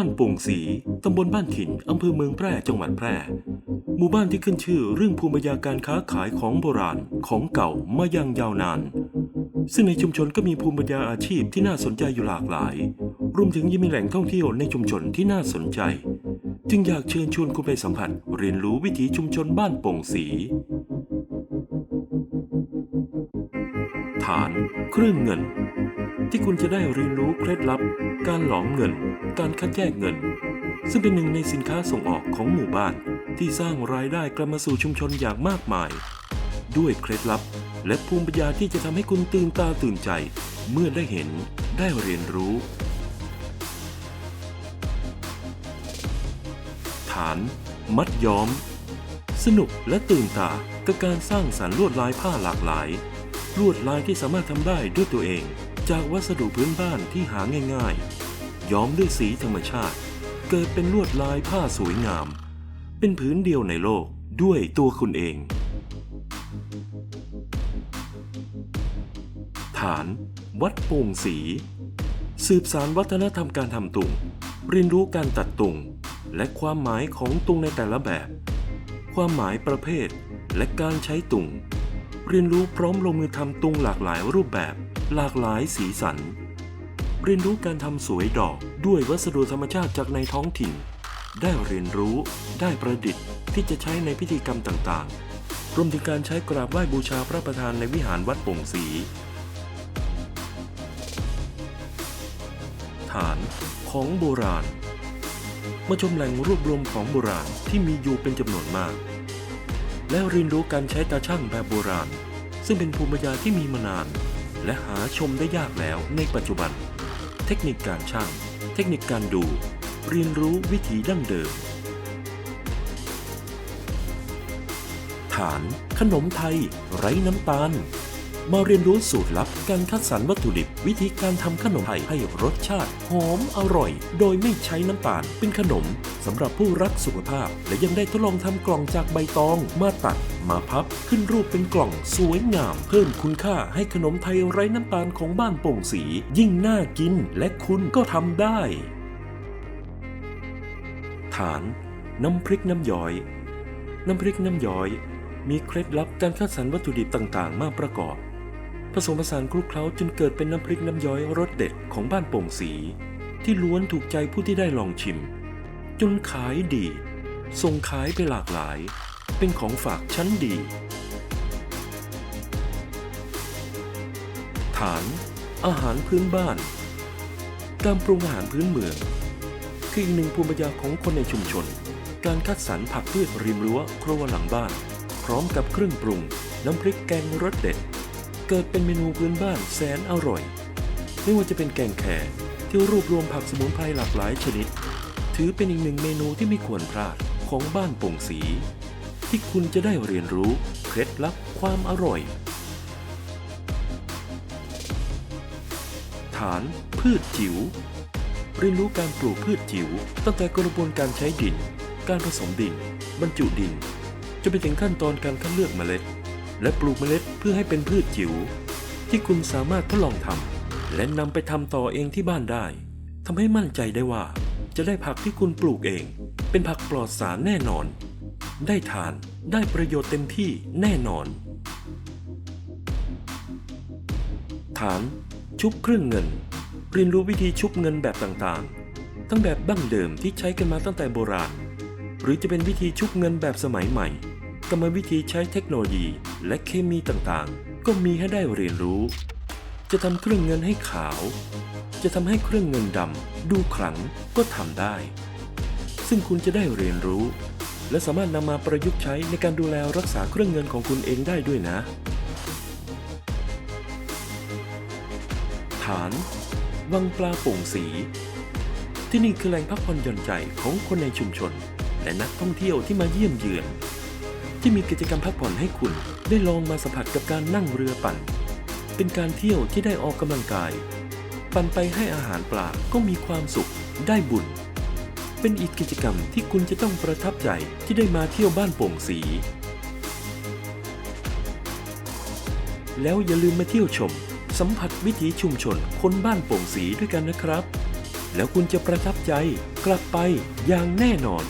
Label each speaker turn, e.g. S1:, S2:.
S1: บ้านโป่งสี ตำบลบ้านถิ่น อำเภอเมืองแพร่ จังหวัดแพร่ หมู่บ้านที่ขึ้นชื่อเรื่องภูมิปัญญาการค้าขายของโบราณของเก่ามายังยาวนาน ซึ่งในชุมชนก็มีภูมิปัญญาอาชีพที่น่าสนใจอยู่หลากหลาย รวมถึงยังมีแหล่งท่องเที่ยวในชุมชนที่น่าสนใจ จึงอยากเชิญชวนคุณไปสัมผัสเรียนรู้วิถีชุมชนบ้านโป่งสี ฐาน เครื่องเงิน ที่คุณจะได้เรียนรู้เคล็ดลับ การหลอมเงิน การคัดแยกเงิน ซึ่งเป็นหนึ่งในสินค้าส่งออกของหมู่บ้าน ที่สร้างรายได้กลับมาสู่ชุมชนอย่างมากมาย ด้วยเคล็ดลับ และภูมิปัญญาที่จะทำให้คุณตื่นตาตื่นใจ เมื่อได้เห็นได้เรียนรู้ ฐาน มัดย้อม สนุกและตื่นตากับการสร้างสรรค์ลวดลายผ้าหลากหลายลวดลายที่สามารถทำได้ด้วยตัวเอง จากวัสดุพื้นบ้านที่หาง่ายๆ ย้อมด้วยสีธรรมชาติ เกิดเป็นลวดลายผ้าสวยงาม เป็นผืนเดียวในโลกด้วยตัวคุณเอง ฐาน วัดโป่งสี สืบสารวัฒนธรรมการทำตุงเรียนรู้การตัดตุงและความหมายของตุงในแต่ละแบบ ความหมายประเภทและการใช้ตุงเรียนรู้พร้อมลงมือทำตุงหลากหลายรูปแบบ หลากหลายสีสัน เรียนรู้การทำสวยดอกด้วยวัสดุธรรมชาติจากในท้องถิ่น ได้เรียนรู้ ได้ประดิษฐ์ที่จะใช้ในพิธีกรรมต่างๆ รวมถึงการใช้กราบไหว้บูชาพระประธานในวิหารวัดโป่งสี ฐานของโบราณมาชมแหล่งรวบรวมของโบราณที่มีอยู่เป็นจำนวนมาก และเรียนรู้การใช้ตาช่างแบบโบราณ ซึ่งเป็นภูมิปัญญาที่มีมานาน และหาชมได้ยากแล้วในปัจจุบัน เทคนิคการช่าง เทคนิคการดู เรียนรู้วิถีดั้งเดิม ฐานขนมไทย ไร้น้ำตาล มาเรียนรู้สูตรลับการคัดสรรวัตถุดิบ วิธีการทำขนมไทยให้รสชาติหอมอร่อย โดยไม่ใช้น้ำตาลเป็นขนมสำหรับผู้รักสุขภาพ และยังได้ทดลองทำกล่องจากใบตอง มาตัด มาพับ ขึ้นรูปเป็นกล่องสวยงาม เพิ่มคุณค่าให้ขนมไทยไร้น้ำตาลของบ้านโป่งสี ยิ่งน่ากินและคุณก็ทำได้ ฐาน น้ำพริกน้ำย้อย น้ำพริกน้ำย้อย มีเคล็ดลับการคัดสรรวัตถุดิบต่างๆ มาประกอบ ผสมผสานคลุกเคล้าจนเกิดเป็นน้ำพริกน้ำย้อยรสเด็ดของบ้านโป่งสี ที่ล้วนถูกใจผู้ที่ได้ลองชิม จนขายดี ส่งขายไปหลากหลาย เป็นของฝากชั้นดี ฐาน อาหารพื้นบ้าน การปรุงอาหารพื้นเมือง คืออีกหนึ่งภูมิปัญญาของคนในชุมชน การคัดสรรผักพืชริมรั้วครัวหลังบ้าน พร้อมกับเครื่องปรุง น้ำพริกแกงรสเด็ด เกิดเป็นเมนูพื้นบ้านแสนอร่อย ไม่ว่าจะเป็นแกงแขกที่รวบรวมผักสมุนไพรหลากหลายชนิด ถือเป็นอีกหนึ่งเมนูที่ไม่ควรพลาดของบ้านป่งสี ที่คุณจะได้เรียนรู้เคล็ดลับความอร่อย ฐานพืชจิ๋วเรียนรู้การปลูกพืชจิ๋วตั้งแต่กระบวนการใช้ดิน การผสมดิน บรรจุดินจนไปถึงขั้นตอนการคัดเลือกเมล็ด และปลูกเมล็ดเพื่อให้เป็นพืชจิ๋วที่คุณสามารถทดลองทำและนำไปทำต่อเองที่บ้านได้ทำให้มั่นใจได้ว่า จะได้ผักที่คุณปลูกเอง เป็นผักปลอดสารแน่นอน ได้ทานได้ประโยชน์เต็มที่แน่นอน ฐาน ชุบเครื่องเงิน เรียนรู้วิธีชุบเงินแบบต่างๆ ทั้งแบบดั้งเดิมที่ใช้กันมาตั้งแต่โบราณ หรือจะเป็นวิธีชุบเงินแบบสมัยใหม่ กรรมวิธีใช้เทคโนโลยี และเคมีต่างๆ ก็มีให้ได้เรียนรู้ จะทำเครื่องเงินให้ขาว จะทำให้เครื่องเงินดำดูขลังก็ทำได้ ซึ่งคุณจะได้เรียนรู้ และสามารถนำมาประยุกต์ใช้ในการดูแลรักษาเครื่องเงินของคุณเองได้ด้วยนะ ฐานวังปลาโป่งสี ที่นี่คือแหล่งพักผ่อนหย่อนใจของคนในชุมชน และนักท่องเที่ยวที่มาเยี่ยมเยือน ที่มีกิจกรรมพักผ่อนให้คุณ ได้ลองมาสัมผัสกับการนั่งเรือปั่น เป็นการเที่ยวที่ได้ออกกำลังกาย ปั่นไปให้อาหารปลาก็มีความสุข ได้บุญ เป็นอีกกิจกรรมที่คุณจะต้องประทับใจที่ได้มาเที่ยวบ้านโป่งสี แล้วอย่าลืมมาเที่ยวชม สัมผัสวิถีชุมชนคนบ้านโป่งสีด้วยกันนะครับ แล้วคุณจะประทับใจกลับไปอย่างแน่นอน